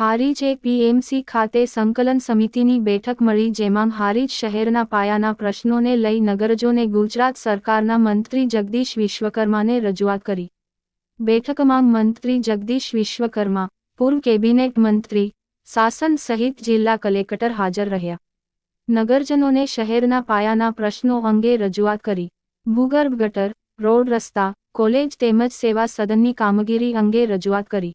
Harij APMC ખાતે સંકલન સમિતિની બેઠક મળી જેમાં હારીજ શહેરના પાયાના પ્રશ્નોને લઈ નગરજોને ગુજરાત સરકારના મંત્રી જગદીશ વિશ્વકર્માને રજૂઆત કરી. બેઠકમાં મંત્રી જગદીશ વિશ્વકર્મા, પૂર્વ કેબિનેટ મંત્રી, શાસન સહિત જિલ્લા કલેક્ટર હાજર રહ્યા. નગરજનોને શહેરના પાયાના પ્રશ્નો અંગે રજૂઆત કરી. ભૂગર્ભ ગટર, રોડ રસ્તા, કોલેજ તેમજ સેવા સદનની કામગીરી અંગે રજૂઆત કરી.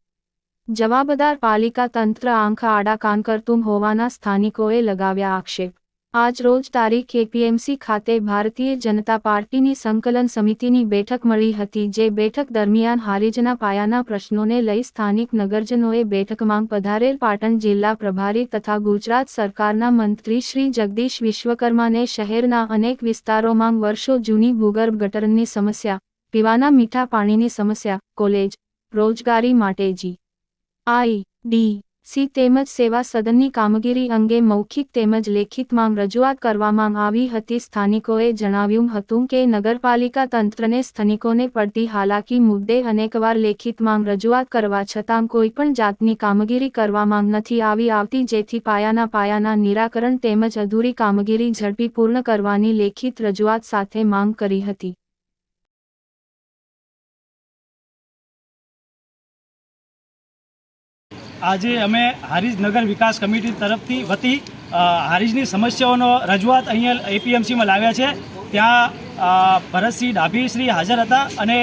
જવાબદાર પાલિકા તંત્ર આંખ આડા કાન કરતું હોવાના સ્થાનિકોએ લગાવ્યા આક્ષેપ. આજ રોજ તારીખ એપીએમસી ખાતે ભારતીય જનતા પાર્ટીની સંકલન સમિતિની બેઠક મળી હતી જે બેઠક દરમિયાન હારીજના પાયાના પ્રશ્નોને લઈ સ્થાનિક નગરજનોએ બેઠકમાં પધારેલ પાટણ જિલ્લા પ્રભારી તથા ગુજરાત સરકારના મંત્રી શ્રી જગદીશ વિશ્વકર્માને શહેરના અનેક વિસ્તારોમાં વર્ષો જૂની ભૂગર્ભ ગટરની સમસ્યા, પીવાના મીઠા પાણીની સમસ્યા, કોલેજ, રોજગારી માટે જી. આઈ ડી સી તેમજ સેવા સદનની કામગીરી અંગે મૌખિક તેમજ લેખિતમાં રજૂઆત કરવામાં આવી હતી. સ્થાનિકોએ જણાવ્યું હતું કે નગરપાલિકા તંત્રને સ્થાનિકોને પડતી હાલાકી મુદ્દે અનેકવાર લેખિતમાં રજૂઆત કરવા છતાં કોઈપણ જાતની કામગીરી કરવામાં નથી આવી આવતી, જેથી પાયાના પાયાના નિરાકરણ તેમજ અધૂરી કામગીરી ઝડપી પૂર્ણ કરવાની લેખિત રજૂઆત સાથે માંગ કરી હતી. આજે અમે હારીજ નગર વિકાસ કમિટી તરફથી વતી હારીજની સમસ્યાઓનો રજૂઆત અહીંયા એપીએમસીમાં લાવ્યા છે. ત્યાં ભરતસિંહ ડાભી શ્રી હાજર હતા અને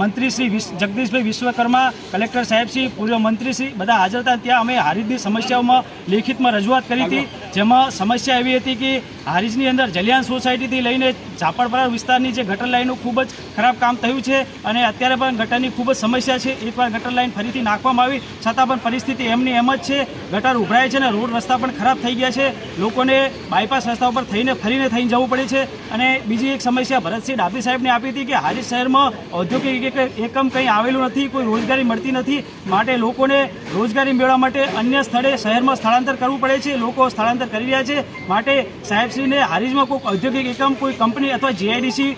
મંત્રી શ્રી જગદીશભાઈ વિશ્વકર્મા કલેક્ટર સાહેબશ્રી પૂર્વ મંત્રીશ્રી બધા હાજર હતા. ત્યાં અમે હારીજની સમસ્યાઓમાં લેખિતમાં રજૂઆત કરી હતી. જેમાં સમસ્યા એવી હતી કે હારીજની અંદર જલિયાન સોસાયટીથી લઈને ઝાપડપરા વિસ્તારની જે ગટર લાઈનનું ખૂબ જ ખરાબ કામ થયું છે અને અત્યારે પણ ગટરની ખૂબ જ સમસ્યા છે. એકવાર ગટર લાઈન ફરીથી નાખવામાં આવી. છતાં પણ પરિસ્થિતિ એમની એમ જ છે. ગટર ઉભરાય છે અને રોડ રસ્તા પણ ખરાબ થઈ ગયા છે. લોકોને બાયપાસ રસ્તા ઉપર થઈને ફરીને થઈને જવું પડે છે. અને બીજી એક સમસ્યા ભરતસિંહ ડાભી સાહેબને આપી હતી કે હારીજ શહેરમાં ઔદ્યોગિક એક- એકમ કંઈ આવેલું નથી, કોઈ રોજગારી મળતી નથી, માટે લોકોને રોજગારી મેળવવા માટે અન્ય સ્થળે શહેરમાં સ્થળાંતર કરવું પડે છે, લોકો સ્થળાંતર કરી રહ્યા છે. માટે સાહેબશ્રીને હારીજમાં કોઈ ઔદ્યોગિક એકમ, કોઈ કંપની અથવા જીઆઈડીસી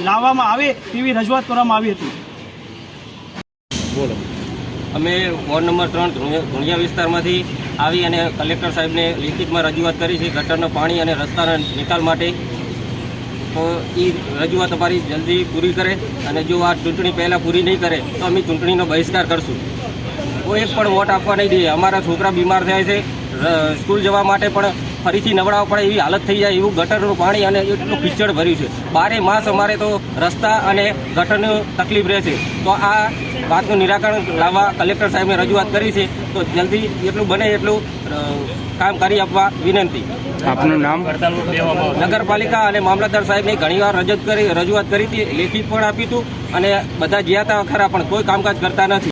લાવવામાં આવે તેવી રજૂઆત કરવામાં આવી હતી. અમે વોર્ડ નંબર ત્રણ ધુણિયા વિસ્તારમાંથી આવી અને કલેક્ટર સાહેબને લિખિતમાં રજૂઆત કરી છે. ગટરનું પાણી અને રસ્તાના નિકાલ માટે તો એ રજૂઆત અમારી જલ્દી પૂરી કરે અને જો આ ચૂંટણી પહેલાં પૂરી નહીં કરે, તો અમે ચૂંટણીનો બહિષ્કાર કરશું. કોઈ એક પણ વોટ આપવા નહીં દઈએ. અમારા છોકરા બીમાર થાય છે સ્કૂલ જવા માટે પણ ફરીથી નવડાવવા પડે એવી હાલત થઈ જાય એવું ગટરનું પાણી અને એટલું કિચડ ભર્યું છે. બારે માસ અમારે તો રસ્તા અને ગટરની તકલીફ રહેશે. તો આ વાતનું નિરાકરણ લાવવા કલેક્ટર સાહેબને રજૂઆત કરી છે. તો જલ્દી એટલું બને એટલું કામ કરી આપવા વિનંતી. આપનું નામ? નગરપાલિકા અને મામલતદાર સાહેબને ઘણીવાર રજૂઆત કરી રજૂઆત કરી હતી લેખિત પણ આપી હતું અને બધા જ્યાં હતા ખરા પણ કોઈ કામકાજ કરતા નથી.